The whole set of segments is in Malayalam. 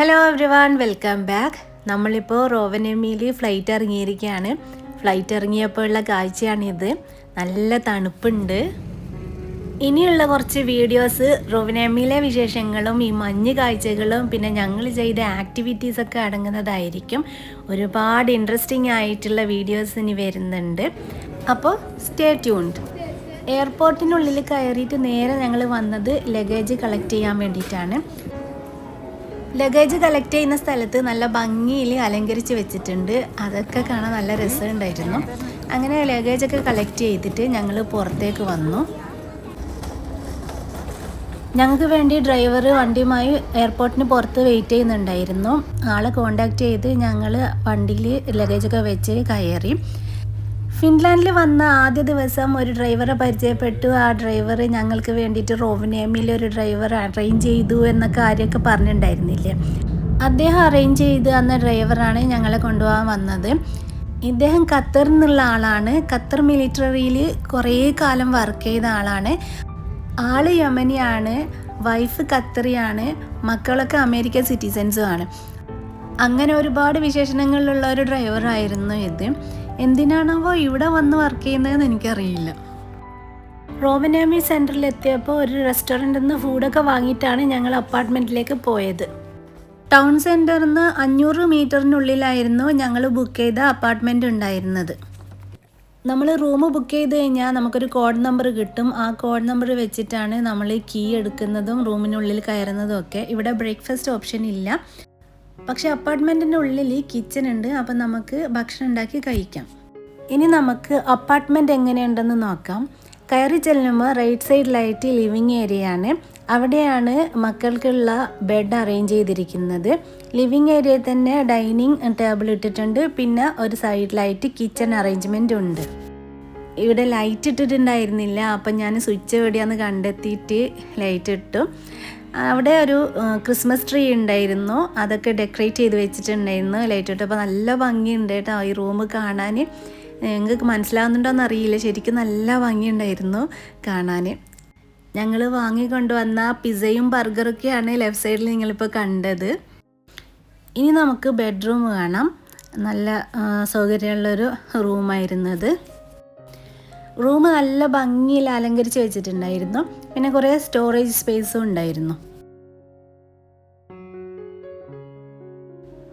Hello everyone welcome back നമ്മളിപ്പോൾ റോവനെമ്മിയിൽ ഫ്ലൈറ്റ് ഇറങ്ങിയിരിക്കുകയാണ്. ഫ്ലൈറ്റ് ഇറങ്ങിയപ്പോൾ ഉള്ള കാഴ്ചയാണിത്. നല്ല തണുപ്പുണ്ട്. ഇനിയുള്ള കുറച്ച് വീഡിയോസ് റോവനെമ്മിയിലെ വിശേഷങ്ങളും ഈ മഞ്ഞ് കാഴ്ചകളും പിന്നെ ഞങ്ങൾ ചെയ്ത ആക്ടിവിറ്റീസൊക്കെ അടങ്ങുന്നതായിരിക്കും. ഒരുപാട് ഇൻട്രസ്റ്റിംഗ് ആയിട്ടുള്ള വീഡിയോസ് ഇനി വരുന്നുണ്ട്. അപ്പോൾ സ്റ്റേ ട്യൂൺഡ് എയർപോർട്ടിനുള്ളിൽ കയറിയിട്ട് നേരെ ഞങ്ങൾ വന്നത് ലഗേജ് കളക്ട് ചെയ്യാൻ വേണ്ടിയിട്ടാണ്. ലഗേജ് കളക്ട് ചെയ്യുന്ന സ്ഥലത്ത് നല്ല ഭംഗിയിൽ അലങ്കരിച്ച് വെച്ചിട്ടുണ്ട്. അതൊക്കെ കാണാൻ നല്ല രസമുണ്ടായിരുന്നു. അങ്ങനെ ലഗേജൊക്കെ കളക്ട് ചെയ്തിട്ട് ഞങ്ങൾ പുറത്തേക്ക് വന്നു. ഞങ്ങൾക്ക് വേണ്ടി ഡ്രൈവർ വണ്ടിയുമായി എയർപോർട്ടിന് പുറത്ത് വെയിറ്റ് ചെയ്യുന്നുണ്ടായിരുന്നു. ആളെ കോണ്ടാക്ട് ചെയ്ത് ഞങ്ങൾ വണ്ടിയിൽ ലഗേജൊക്കെ വെച്ച് കയറി. ഫിൻലാൻഡിൽ വന്ന ആദ്യ ദിവസം ഒരു ഡ്രൈവറെ പരിചയപ്പെട്ടു. ആ ഡ്രൈവർ ഞങ്ങൾക്ക് വേണ്ടിയിട്ട് റോവിനേമിൽ ഒരു ഡ്രൈവർ അറേഞ്ച് ചെയ്തു എന്ന കാര്യമൊക്കെ പറഞ്ഞിട്ടുണ്ടായിരുന്നില്ലേ. അദ്ദേഹം അറേഞ്ച് ചെയ്ത് അന്ന ഡ്രൈവറാണ് ഞങ്ങളെ കൊണ്ടുപോകാൻ വന്നത്. ഇദ്ദേഹം ഖത്തറിൽ നിന്നുള്ള ആളാണ്. ഖത്തർ മിലിറ്ററിയിൽ കുറേ കാലം വർക്ക് ചെയ്ത ആളാണ്. ആൾ യമനിയാണ് വൈഫ് ഖത്തറിയാണ് മക്കളൊക്കെ അമേരിക്കൻ സിറ്റിസൻസും ആണ്. അങ്ങനെ ഒരുപാട് വിശേഷണങ്ങളിലുള്ള ഒരു ഡ്രൈവറായിരുന്നു ഇത്. എന്തിനാണാവോ ഇവിടെ വന്ന് വർക്ക് ചെയ്യുന്നതെന്ന് എനിക്കറിയില്ല. റോമനാമി സെന്ററിൽ എത്തിയപ്പോൾ ഒരു റെസ്റ്റോറന്റിൽ നിന്ന് ഫുഡൊക്കെ വാങ്ങിയിട്ടാണ് ഞങ്ങൾ അപ്പാർട്ട്മെന്റിലേക്ക് പോയത്. ടൗൺ സെന്ററിൽ നിന്ന് അഞ്ഞൂറ് മീറ്ററിനുള്ളിലായിരുന്നു ഞങ്ങൾ ബുക്ക് ചെയ്ത അപ്പാർട്ട്മെന്റ് ഉണ്ടായിരുന്നത്. നമ്മൾ റൂം ബുക്ക് ചെയ്ത് കഴിഞ്ഞാൽ നമുക്കൊരു കോഡ് നമ്പർ കിട്ടും. ആ കോഡ് നമ്പർ വെച്ചിട്ടാണ് നമ്മൾ കീ എടുക്കുന്നതും റൂമിനുള്ളിൽ കയറുന്നതും ഒക്കെ. ഇവിടെ ബ്രേക്ക്ഫാസ്റ്റ് ഓപ്ഷൻ ഇല്ല. പക്ഷെ അപ്പാർട്ട്മെന്റിന്റെ ഉള്ളിൽ ഈ കിച്ചൺ ഉണ്ട് അപ്പം നമുക്ക് ഭക്ഷണം ഉണ്ടാക്കി കഴിക്കാം. ഇനി നമുക്ക് അപ്പാർട്ട്മെന്റ് എങ്ങനെയുണ്ടെന്ന് നോക്കാം. കയറി ചെല്ലുമ്പോൾ റൈറ്റ് സൈഡിലായിട്ട് ലിവിങ് ഏരിയ ആണ്. അവിടെയാണ് മക്കൾക്കുള്ള ബെഡ് അറേഞ്ച് ചെയ്തിരിക്കുന്നത്. ലിവിങ് ഏരിയയിൽ തന്നെ ഡൈനിങ് ടേബിൾ ഇട്ടിട്ടുണ്ട്. പിന്നെ ഒരു സൈഡിലായിട്ട് കിച്ചൺ അറേഞ്ച്മെന്റ് ഉണ്ട്. ഇവിടെ ലൈറ്റ് ഇട്ടിട്ടുണ്ടായിരുന്നില്ല അപ്പം ഞാൻ സ്വിച്ച് എവിടെയാണെന്ന് കണ്ടെത്തിയിട്ട് ലൈറ്റ് ഇട്ടു. അവിടെ ഒരു ക്രിസ്മസ് ട്രീ ഉണ്ടായിരുന്നു. അതൊക്കെ ഡെക്കറേറ്റ് ചെയ്ത് വെച്ചിട്ടുണ്ടായിരുന്നു ലൈറ്റ് ഇട്ടപ്പോൾ നല്ല ഭംഗിയുണ്ട് കേട്ടോ ഈ റൂം കാണാൻ ഞങ്ങൾക്ക് മനസ്സിലാവുന്നുണ്ടോയെന്ന് അറിയില്ല ശരിക്കും നല്ല ഭംഗിയുണ്ടായിരുന്നു കാണാൻ ഞങ്ങൾ വാങ്ങിക്കൊണ്ടുവന്ന പിസയും ബർഗറൊക്കെയാണ് ലെഫ്റ്റ് സൈഡിൽ നിങ്ങളിപ്പോൾ കണ്ടത്. ഇനി നമുക്ക് ബെഡ്റൂം കാണാം. നല്ല സൗകര്യമുള്ളൊരു റൂമായിരുന്നത് റൂം നല്ല ഭംഗിയിൽ അലങ്കരിച്ച് വെച്ചിട്ടുണ്ടായിരുന്നു. പിന്നെ കുറേ സ്റ്റോറേജ് സ്പേസും ഉണ്ടായിരുന്നു.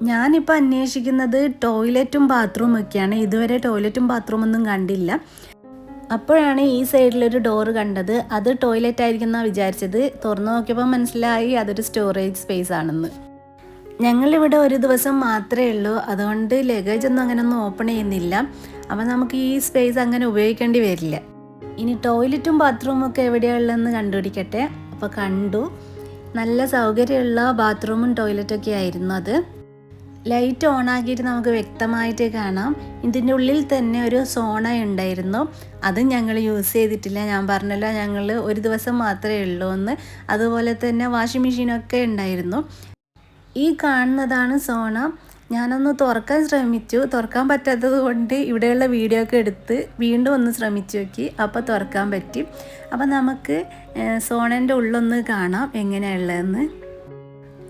ഞാനിപ്പോൾ അന്വേഷിക്കുന്നത് ടോയ്ലറ്റും ബാത്റൂം ഒക്കെയാണ്. ഇതുവരെ ടോയ്ലറ്റും ബാത്റൂം ഒന്നും കണ്ടില്ല. അപ്പോഴാണ് ഈ സൈഡിലൊരു ഡോറ് കണ്ടത്. അത് ടോയ്ലറ്റ് ആയിരിക്കും എന്നാണ് വിചാരിച്ചത്. തുറന്നു നോക്കിയപ്പോൾ മനസ്സിലായി അതൊരു സ്റ്റോറേജ് സ്പേസ് ആണെന്ന്. ഞങ്ങളിവിടെ ഒരു ദിവസം മാത്രമേ ഉള്ളൂ. അതുകൊണ്ട് ലഗേജ് ഒന്നും അങ്ങനെയൊന്നും ഓപ്പൺ ചെയ്യുന്നില്ല. അപ്പം നമുക്ക് ഈ സ്പേസ് അങ്ങനെ ഉപയോഗിക്കേണ്ടി വരില്ല. ഇനി ടോയ്ലറ്റും ബാത്റൂമും ഒക്കെ എവിടെയുള്ളതെന്ന് കണ്ടുപിടിക്കട്ടെ. അപ്പോൾ കണ്ടു. നല്ല സൗകര്യമുള്ള ബാത്റൂമും ടോയ്ലറ്റൊക്കെ ആയിരുന്നു അത്. ലൈറ്റ് ഓൺ ആക്കിയിട്ട് നമുക്ക് വ്യക്തമായിട്ട് കാണാം. ഇതിന്റെ ഉള്ളിൽ തന്നെ ഒരു സോണ ഉണ്ടായിരുന്നു. അതും ഞങ്ങൾ യൂസ് ചെയ്തിട്ടില്ല. ഞാൻ പറഞ്ഞല്ലോ ഞങ്ങൾ ഒരു ദിവസം മാത്രമേ ഉള്ളൂ എന്ന്. അതുപോലെ തന്നെ വാഷിംഗ് മെഷീനൊക്കെ ഉണ്ടായിരുന്നു. ഈ കാണുന്നതാണ് സോണ ഞാനൊന്ന് തുറക്കാൻ ശ്രമിച്ചു. തുറക്കാൻ പറ്റാത്തത് കൊണ്ട് ഇവിടെയുള്ള വീഡിയോ ഒക്കെ എടുത്ത് വീണ്ടും ഒന്ന് ശ്രമിച്ചു നോക്കി. അപ്പോൾ തുറക്കാൻ പറ്റി. അപ്പോൾ നമുക്ക് സോണന്റെ ഉള്ളൊന്ന് കാണാം. എങ്ങനെയുള്ളതെന്ന്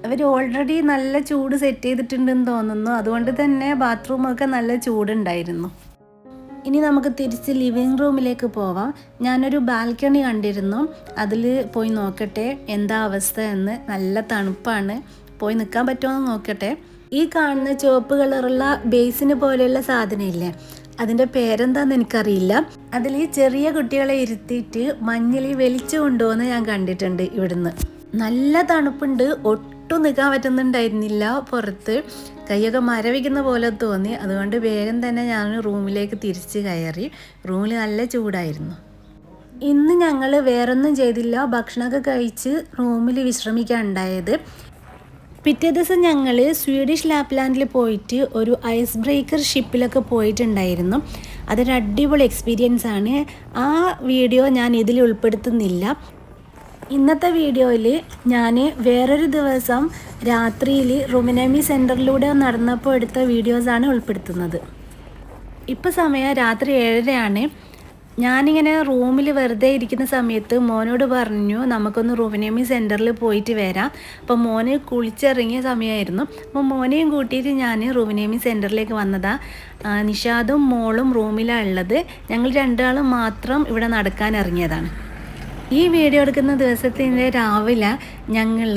അവർ ഓൾറെഡി നല്ല ചൂട് സെറ്റ് ചെയ്തിട്ടുണ്ടെന്ന് തോന്നുന്നു. അതുകൊണ്ട് തന്നെ ബാത്റൂമൊക്കെ നല്ല ചൂടുണ്ടായിരുന്നു. ഇനി നമുക്ക് തിരിച്ച് ലിവിങ് റൂമിലേക്ക് പോവാം. ഞാനൊരു ബാൽക്കണി കണ്ടിരുന്നു. അതിൽ പോയി നോക്കട്ടെ. എന്താ അവസ്ഥ എന്ന് നല്ല തണുപ്പാണ്. പോയി നിൽക്കാൻ പറ്റുമോ എന്ന് നോക്കട്ടെ. ഈ കാണുന്ന ചുവപ്പ് കളറുള്ള ബേസിന് പോലെയുള്ള സാധനം ഇല്ലേ അതിന്റെ പേരെന്താന്ന് എനിക്കറിയില്ല. അതിൽ ഈ ചെറിയ കുട്ടികളെ ഇരുത്തിയിട്ട് മഞ്ഞിൽ വലിച്ചു കൊണ്ടുപോകുന്ന ഞാൻ കണ്ടിട്ടുണ്ട് ഇവിടുന്ന്. നല്ല തണുപ്പുണ്ട്. ഒട്ടും നിൽക്കാൻ പറ്റുന്നുണ്ടായിരുന്നില്ല പുറത്ത്. കൈയൊക്കെ മരവിക്കുന്ന പോലെ തോന്നി. അതുകൊണ്ട് വേഗം തന്നെ ഞാൻ റൂമിലേക്ക് തിരിച്ച് കയറി. റൂമിൽ നല്ല ചൂടായിരുന്നു. ഇന്ന് ഞങ്ങൾ വേറൊന്നും ചെയ്തില്ല. ഭക്ഷണമൊക്കെ കഴിച്ച് റൂമിൽ വിശ്രമിക്കാൻ ഉണ്ടായത് പിറ്റേ ദിവസം ഞങ്ങൾ സ്വീഡിഷ് ലാപ്ലാൻഡിൽ പോയിട്ട് ഒരു ഐസ് ബ്രേക്കർ ഷിപ്പിലൊക്കെ പോയിട്ടുണ്ടായിരുന്നു. അതൊരു അടിപൊളി എക്സ്പീരിയൻസ് ആണ്. ആ വീഡിയോ ഞാൻ ഇതിൽ ഉൾപ്പെടുത്തുന്നില്ല. ഇന്നത്തെ വീഡിയോയിൽ ഞാൻ വേറൊരു ദിവസം രാത്രിയിൽ റുമിനമി സെന്ററിലൂടെ നടന്നപ്പോൾ എടുത്ത വീഡിയോസാണ് ഉൾപ്പെടുത്തുന്നത്. ഇപ്പോൾ സമയം രാത്രി ഏഴരയാണ്. ഞാനിങ്ങനെ റൂമിൽ വെറുതെ ഇരിക്കുന്ന സമയത്ത് മോനോട് പറഞ്ഞു നമുക്കൊന്ന് റുവനേമി സെന്ററിൽ പോയിട്ട് വരാം. അപ്പോൾ മോന് കുളിച്ചിറങ്ങിയ സമയമായിരുന്നു അപ്പോൾ മോനെയും കൂട്ടിയിട്ട് ഞാൻ റുവനേമി സെന്ററിലേക്ക് വന്നതാണ് നിഷാദും മോളും റൂമിലാണ് ഉള്ളത്. ഞങ്ങൾ രണ്ടാളും മാത്രം ഇവിടെ നടക്കാൻ ഇറങ്ങിയതാണ്. ഈ വീഡിയോ എടുക്കുന്ന ദിവസത്തിന്റെ രാവിലെ ഞങ്ങൾ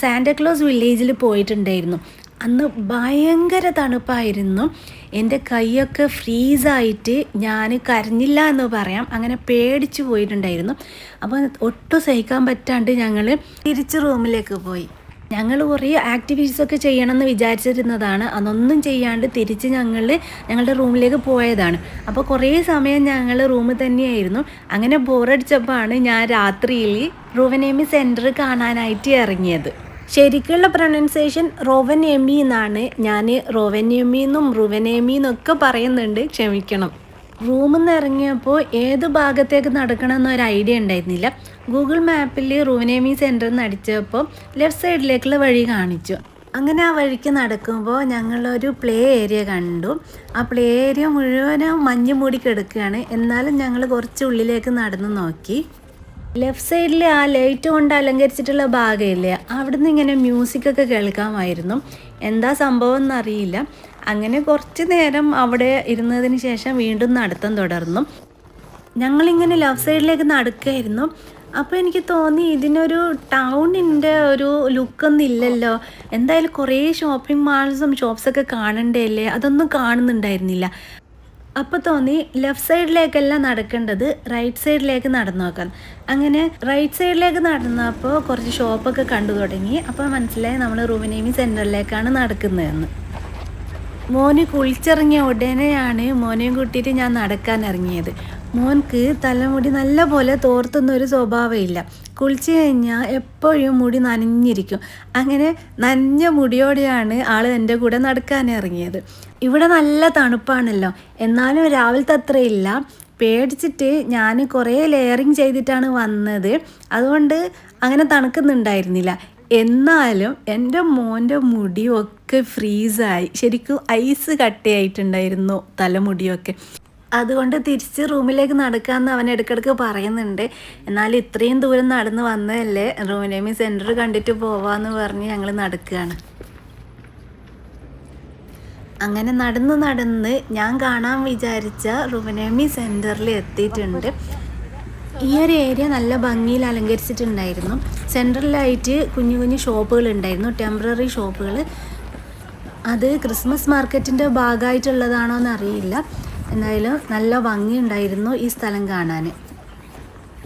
സാന്റക്ലോസ് വില്ലേജിൽ പോയിട്ടുണ്ടായിരുന്നു. അന്ന് ഭയങ്കര തണുപ്പായിരുന്നു. എന്റെ കൈയൊക്കെ ഫ്രീസായിട്ട് ഞാൻ കരഞ്ഞില്ല എന്ന് പറയാം. അങ്ങനെ പേടിച്ചു പോയിട്ടുണ്ടായിരുന്നു. അപ്പോൾ ഒട്ടും സഹിക്കാൻ പറ്റാണ്ട് ഞങ്ങൾ തിരിച്ച് റൂമിലേക്ക് പോയി. ഞങ്ങൾ കുറേ ആക്ടിവിറ്റീസ് ഒക്കെ ചെയ്യണമെന്ന് വിചാരിച്ചിരുന്നതാണ്. അതൊന്നും ചെയ്യാണ്ട് തിരിച്ച് ഞങ്ങൾ ഞങ്ങളുടെ റൂമിലേക്ക് പോയതാണ്. അപ്പോൾ കുറേ സമയം ഞങ്ങൾ റൂമിൽ തന്നെയായിരുന്നു. അങ്ങനെ ബോറടിച്ചപ്പോഴാണ് ഞാൻ രാത്രിയിൽ റൂവനേമി സെന്റർ കാണാനായിട്ട് ഇറങ്ങിയത്. ശരിക്കുള്ള പ്രൊനൗൺസിയേഷൻ റോവനേമി എന്നാണ്. ഞാൻ റോവനേമി എന്നും റുവനേമി എന്നൊക്കെ പറയുന്നുണ്ട്. ക്ഷമിക്കണം. റൂമിൽ ഇറങ്ങിയപ്പോൾ ഏത് ഭാഗത്തേക്ക് നടക്കണമെന്ന് ഒരു ഐഡിയ ഉണ്ടായിരുന്നില്ല. ഗൂഗിൾ മാപ്പിൽ റുവനേമി സെന്റർ എന്ന് അടിച്ചപ്പോൾ ലെഫ്റ്റ് സൈഡിലേക്കുള്ള വഴി കാണിച്ചു. അങ്ങനെ ആ വഴിക്ക് നടക്കുമ്പോൾ ഞങ്ങളൊരു പ്ലേ ഏരിയ കണ്ടു. ആ പ്ലേ ഏരിയ മുഴുവനും മഞ്ഞ് മൂടി കിടക്കുകയാണ്. എന്നാലും ഞങ്ങൾ കുറച്ച് ഉള്ളിലേക്ക് നടന്നു നോക്കി. ലെഫ്റ്റ് സൈഡിലെ ആ ലൈറ്റ് കൊണ്ട് അലങ്കരിച്ചിട്ടുള്ള ഭാഗമില്ലേ? അവിടുന്ന് ഇങ്ങനെ മ്യൂസിക് ഒക്കെ കേൾക്കാമായിരുന്നു. എന്താ സംഭവം എന്നറിയില്ല. അങ്ങനെ കുറച്ച് നേരം അവിടെ ഇരുന്നതിന് ശേഷം വീണ്ടും നടത്തം തുടർന്നു. ഞങ്ങളിങ്ങനെ ലെഫ്റ്റ് സൈഡിലേക്ക് നടക്കുകയായിരുന്നു അപ്പോൾ എനിക്ക് തോന്നി ഇതിനൊരു ടൗണിന്റെ ഒരു ലുക്കൊന്നും ഇല്ലല്ലോ. എന്തായാലും കുറേ ഷോപ്പിംഗ് മാൾസും ഷോപ്സൊക്കെ കാണണ്ടല്ലേ അതൊന്നും കാണുന്നുണ്ടായിരുന്നില്ല. അപ്പോൾ തോന്നി ലെഫ്റ്റ് സൈഡിലേക്കല്ല നടക്കേണ്ടത് റൈറ്റ് സൈഡിലേക്ക് നടന്നു നോക്കാം. അങ്ങനെ റൈറ്റ് സൈഡിലേക്ക് നടന്നപ്പോൾ കുറച്ച് ഷോപ്പൊക്കെ കണ്ടു തുടങ്ങി. അപ്പോൾ മനസ്സിലായി നമ്മൾ റൂമിനേമി സെന്ററിലേക്കാണ് നടക്കുന്നതെന്ന്. മോന് കുളിച്ചിറങ്ങിയ ഉടനെയാണ് മോനെയും കൂട്ടിയിട്ട് ഞാൻ നടക്കാൻ ഇറങ്ങിയത്. മോൻക്ക് തലമുടി നല്ല പോലെ തോർത്തുന്ന ഒരു സ്വഭാവമില്ല കുളിച്ച് കഴിഞ്ഞാൽ എപ്പോഴും മുടി നനഞ്ഞിരിക്കും. അങ്ങനെ നനഞ്ഞ മുടിയോടെയാണ് ആൾ എന്റെ കൂടെ നടക്കാൻ ഇറങ്ങിയത്. ഇവിടെ നല്ല തണുപ്പാണല്ലോ. എന്നാലും രാവിലത്തെ അത്രയില്ല പേടിച്ചിട്ട് ഞാൻ കുറേ ലെയറിങ് ചെയ്തിട്ടാണ് വന്നത്. അതുകൊണ്ട് അങ്ങനെ തണുക്കുന്നുണ്ടായിരുന്നില്ല. എന്നാലും എന്റെ മോന്റെ മുടിയൊക്കെ ഫ്രീസായി. ശരിക്കും ഐസ് കട്ടയായിട്ടുണ്ടായിരുന്നു തലമുടിയൊക്കെ. അതുകൊണ്ട് തിരിച്ച് റൂമിലേക്ക് നടക്കാമെന്ന് അവൻ ഇടയ്ക്കിടയ്ക്ക് പറയുന്നുണ്ട്. എന്നാൽ ഇത്രയും ദൂരം നടന്ന് വന്നതല്ലേ? റൂമിനേമി സെന്റർ കണ്ടിട്ട് പോവാന്ന് പറഞ്ഞ് ഞങ്ങൾ നടക്കുകയാണ് അങ്ങനെ നടന്ന് നടന്ന് ഞാൻ കാണാൻ വിചാരിച്ച റുവനേമി സെന്ററിൽ എത്തിയിട്ടുണ്ട്. ഈ ഒരു ഏരിയ നല്ല ഭംഗിയിൽ അലങ്കരിച്ചിട്ടുണ്ടായിരുന്നു. സെൻട്രലായിട്ട് കുഞ്ഞു കുഞ്ഞു ഷോപ്പുകൾ ഉണ്ടായിരുന്നു. ടെമ്പററി ഷോപ്പുകൾ അത് ക്രിസ്മസ് മാർക്കറ്റിന്റെ ഭാഗമായിട്ടുള്ളതാണോ എന്നറിയില്ല എന്തായാലും നല്ല ഭംഗിയുണ്ടായിരുന്നു ഈ സ്ഥലം കാണാൻ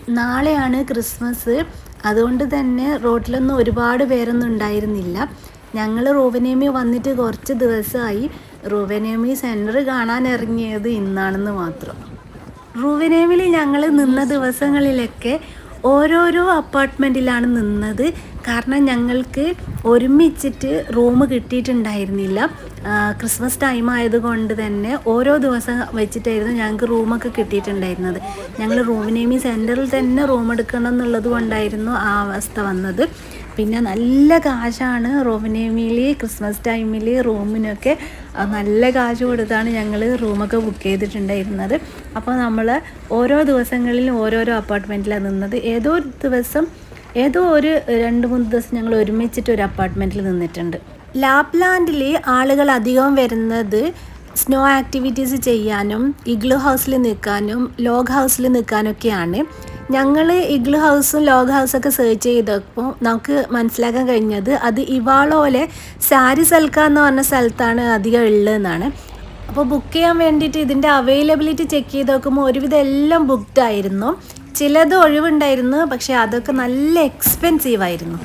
നാളെയാണ് ക്രിസ്മസ് അതുകൊണ്ട് തന്നെ റോട്ടിലൊന്നും ഒരുപാട് പേരൊന്നും ഉണ്ടായിരുന്നില്ല. ഞങ്ങൾ റൂവനേമി വന്നിട്ട് കുറച്ച് ദിവസമായി. റൂവനേമി സെന്റർ കാണാൻ ഇറങ്ങിയത് ഇന്നാണെന്ന് മാത്രം. റൂവനേമിൽ ഞങ്ങൾ നിന്ന ദിവസങ്ങളിലൊക്കെ ഓരോരോ അപ്പാർട്ട്മെന്റിലാണ് നിന്നത്. കാരണം ഞങ്ങൾക്ക് ഒരുമിച്ചിട്ട് റൂം കിട്ടിയിട്ടുണ്ടായിരുന്നില്ല. ക്രിസ്മസ് ടൈം ആയതുകൊണ്ട് തന്നെ ഓരോ ദിവസം വെച്ചിട്ടായിരുന്നു ഞങ്ങൾക്ക് റൂമൊക്കെ കിട്ടിയിട്ടുണ്ടായിരുന്നത്. ഞങ്ങൾ റൂമിനേമി സെന്ററിൽ തന്നെ റൂം എടുക്കണം എന്നുള്ളത് കൊണ്ടായിരുന്നു ആ അവസ്ഥ വന്നത്. പിന്നെ നല്ല കാശാണ് റൂമിനേമിയിൽ ക്രിസ്മസ് ടൈമിൽ റൂമിനൊക്കെ നല്ല കാശ് കൊടുത്താണ് ഞങ്ങൾ റൂമൊക്കെ ബുക്ക് ചെയ്തിട്ടുണ്ടായിരുന്നത്. അപ്പോൾ നമ്മൾ ഓരോ ദിവസങ്ങളിലും ഓരോരോ അപ്പാർട്ട്മെന്റിലാണ് നിന്നത്. ഏതോ ഒരു ദിവസം ഏതോ ഒരു രണ്ട് മൂന്ന് ദിവസം ഞങ്ങൾ ഒരുമിച്ചിട്ട് ഒരു അപ്പാർട്ട്മെന്റിൽ നിന്നിട്ടുണ്ട്. ലാപ്ലാൻഡിൽ ആളുകൾ അധികം വരുന്നത് സ്നോ ആക്ടിവിറ്റീസ് ചെയ്യാനും ഇഗ്ലു ഹൗസിൽ നിൽക്കാനും ലോഗ് ഹൗസിൽ നിൽക്കാനൊക്കെയാണ് ഞങ്ങൾ ഇഗ്ലു ഹൗസും ലോഗ് ഹൗസൊക്കെ സെർച്ച് ചെയ്തപ്പോൾ നമുക്ക് മനസ്സിലാക്കാൻ കഴിഞ്ഞത് അത് ഇവാളോലെ സാരി സൽക്ക എന്ന് പറഞ്ഞ സ്ഥലത്താണ് അധികം ഉള്ളതെന്നാണ്. അപ്പോൾ ബുക്ക് ചെയ്യാൻ വേണ്ടിയിട്ട് ഇതിന്റെ അവൈലബിലിറ്റി ചെക്ക് ചെയ്ത് നോക്കുമ്പോൾ ഒരുവിധം എല്ലാം ബുക്ക്ഡ് ആയിരുന്നു. ചിലത് ഒഴിവുണ്ടായിരുന്നു പക്ഷേ അതൊക്കെ നല്ല എക്സ്പെൻസീവ് ആയിരുന്നു.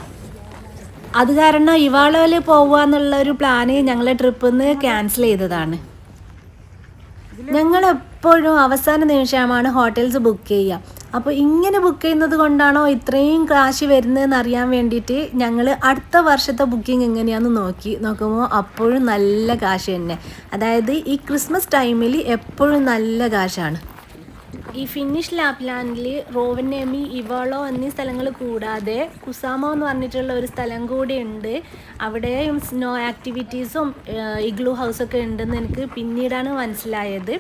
അത് കാരണം ഇവാളോയിൽ പോവുക എന്നുള്ള ഒരു പ്ലാന് ഞങ്ങളെ ട്രിപ്പിൽ നിന്ന് ക്യാൻസൽ ചെയ്തതാണ്. ഞങ്ങൾ എപ്പോഴും അവസാന നിമിഷമാണ് ഹോട്ടൽസ് ബുക്ക് ചെയ്യുക. അപ്പോൾ ഇങ്ങനെ ബുക്ക് ചെയ്യുന്നത് കൊണ്ടാണോ ഇത്രയും കാശ് വരുന്നതെന്ന് അറിയാൻ വേണ്ടിയിട്ട് ഞങ്ങൾ അടുത്ത വർഷത്തെ ബുക്കിംഗ് എങ്ങനെയാണെന്ന് നോക്കി നോക്കുമ്പോൾ അപ്പോഴും നല്ല കാശ് തന്നെ. അതായത് ഈ ക്രിസ്മസ് ടൈമിൽ എപ്പോഴും നല്ല കാശാണ്. ഈ ഫിന്നിഷ് ലാപ്ലാൻഡിൽ റോവനേമി ഇവോളോ എന്നീ സ്ഥലങ്ങൾ കൂടാതെ കുസാമോ എന്ന് പറഞ്ഞിട്ടുള്ള ഒരു സ്ഥലം കൂടി ഉണ്ട്. അവിടെയും സ്നോ ആക്ടിവിറ്റീസും ഇഗ്ലൂ ഹൗസൊക്കെ ഉണ്ടെന്ന് എനിക്ക് പിന്നീടാണ് മനസ്സിലായത്.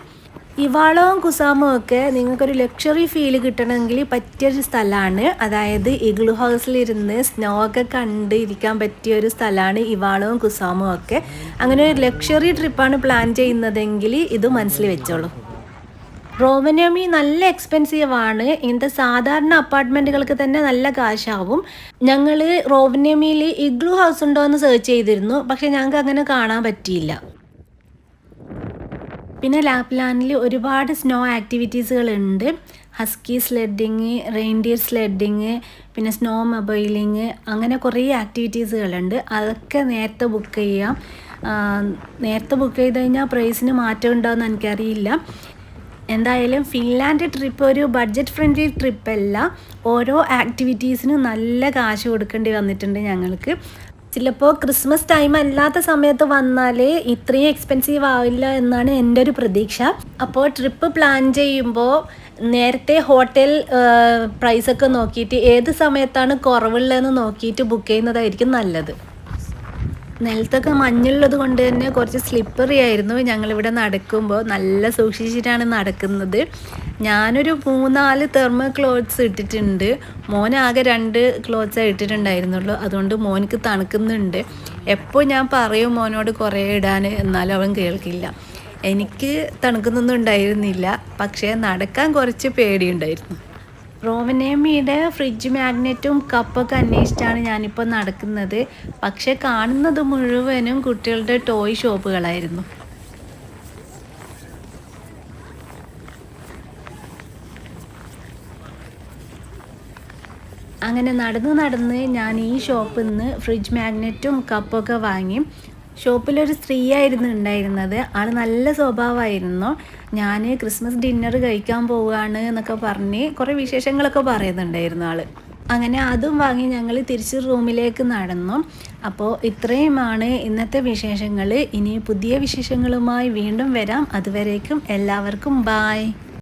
ഇവാളവും കുസാമും ഒക്കെ നിങ്ങൾക്കൊരു ലക്ഷറി ഫീൽ കിട്ടണമെങ്കിൽ പറ്റിയൊരു സ്ഥലമാണ്. അതായത് ഇഗ്ലു ഹൗസിലിരുന്ന് സ്നോ ഒക്കെ കണ്ട് ഇരിക്കാൻ പറ്റിയ ഒരു സ്ഥലമാണ് ഇവാളവും കുസാമും ഒക്കെ. അങ്ങനെ ഒരു ലക്ഷറി ട്രിപ്പാണ് പ്ലാൻ ചെയ്യുന്നതെങ്കിൽ ഇത് മനസ്സിൽ വെച്ചോളൂ. റോമനോമി നല്ല എക്സ്പെൻസീവ് ആണ്. ഇങ്ങനത്തെ സാധാരണ അപ്പാർട്ട്മെന്റുകൾക്ക് തന്നെ നല്ല കാശാവും. ഞങ്ങൾ റോമനോമിയിൽ ഇഗ്ലു ഹൗസ് ഉണ്ടോ എന്ന് സെർച്ച് ചെയ്തിരുന്നു. പക്ഷേ ഞങ്ങൾക്ക് അങ്ങനെ കാണാൻ പറ്റിയില്ല. പിന്നെ ലാപ്ലാനിൽ ഒരുപാട് സ്നോ ആക്ടിവിറ്റീസുകളുണ്ട് ഹസ്കി സ്ലെഡിങ് റെയിൻഡിയർ സ്ലെഡിങ് പിന്നെ സ്നോ മൊബൈലിങ് അങ്ങനെ കുറേ ആക്ടിവിറ്റീസുകളുണ്ട് അതൊക്കെ നേരത്തെ ബുക്ക് ചെയ്യാം. നേരത്തെ ബുക്ക് ചെയ്ത് കഴിഞ്ഞാൽ പ്രൈസിന് മാറ്റം ഉണ്ടോയെന്ന് എനിക്കറിയില്ല. എന്തായാലും ഫിൻലാൻഡ് ട്രിപ്പ് ഒരു ബഡ്ജറ്റ് ഫ്രണ്ട്ലി ട്രിപ്പല്ല ഓരോ ആക്ടിവിറ്റീസിനും നല്ല കാശ് കൊടുക്കേണ്ടി വന്നിട്ടുണ്ട് ഞങ്ങൾക്ക്. ചിലപ്പോൾ ക്രിസ്മസ് ടൈം അല്ലാത്ത സമയത്ത് വന്നാൽ ഇത്രയും എക്സ്പെൻസീവ് ആവില്ല എന്നാണ് എന്റെ ഒരു പ്രതീക്ഷ. അപ്പോൾ ട്രിപ്പ് പ്ലാൻ ചെയ്യുമ്പോൾ നേരത്തെ ഹോട്ടൽ പ്രൈസൊക്കെ നോക്കിയിട്ട് ഏത് സമയത്താണ് കുറവുള്ളതെന്ന് നോക്കിയിട്ട് ബുക്ക് ചെയ്യുന്നതായിരിക്കും നല്ലത്. നിലത്തൊക്കെ മഞ്ഞുള്ളത് കൊണ്ട് തന്നെ കുറച്ച് സ്ലിപ്പറി ആയിരുന്നു. ഞങ്ങളിവിടെ നടക്കുമ്പോൾ നല്ല സൂക്ഷിച്ചിട്ടാണ് നടക്കുന്നത്. ഞാനൊരു മൂന്നാൽ തെർമോ ക്ലോത്ത്സ് ഇട്ടിട്ടുണ്ട്. മോനാകെ രണ്ട് ക്ലോത്ത്സ് ഇട്ടിട്ടുണ്ടായിരുന്നുള്ളൂ. അതുകൊണ്ട് മോനിക്ക് തണുക്കുന്നുണ്ട്. എപ്പോൾ ഞാൻ പറയും മോനോട് കുറേ ഇടാൻ എന്നാലും അവൻ കേൾക്കില്ല. എനിക്ക് തണുക്കുന്നൊന്നും ഉണ്ടായിരുന്നില്ല. പക്ഷേ നടക്കാൻ കുറച്ച് പേടിയുണ്ടായിരുന്നു. റോമനേമിയുടെ ഫ്രിഡ്ജ് മാഗ്നറ്റും കപ്പൊക്കെ അന്വേഷിച്ചാണ് ഞാനിപ്പോൾ നടക്കുന്നത്. പക്ഷെ കാണുന്നത് മുഴുവനും കുട്ടികളുടെ ടോയ് ഷോപ്പുകളായിരുന്നു. അങ്ങനെ നടന്ന് നടന്ന് ഞാൻ ഈ ഷോപ്പിൽ നിന്ന് ഫ്രിഡ്ജ് മാഗ്നറ്റും കപ്പൊക്കെ വാങ്ങി. ഷോപ്പിലൊരു സ്ത്രീയായിരുന്നു ഉണ്ടായിരുന്നത്. ആൾ നല്ല സ്വഭാവമായിരുന്നു. ഞാൻ ക്രിസ്മസ് ഡിന്നർ കഴിക്കാൻ പോവുകയാണ് എന്നൊക്കെ പറഞ്ഞ് കുറേ വിശേഷങ്ങളൊക്കെ പറയുന്നുണ്ടായിരുന്നു ആൾ അങ്ങനെ അതും വാങ്ങി ഞങ്ങൾ തിരിച്ച് റൂമിലേക്ക് നടന്നു. അപ്പോൾ ഇത്രയുമാണ് ഇന്നത്തെ വിശേഷങ്ങൾ ഇനി പുതിയ വിശേഷങ്ങളുമായി വീണ്ടും വരാം. അതുവരേക്കും എല്ലാവർക്കും ബായ്.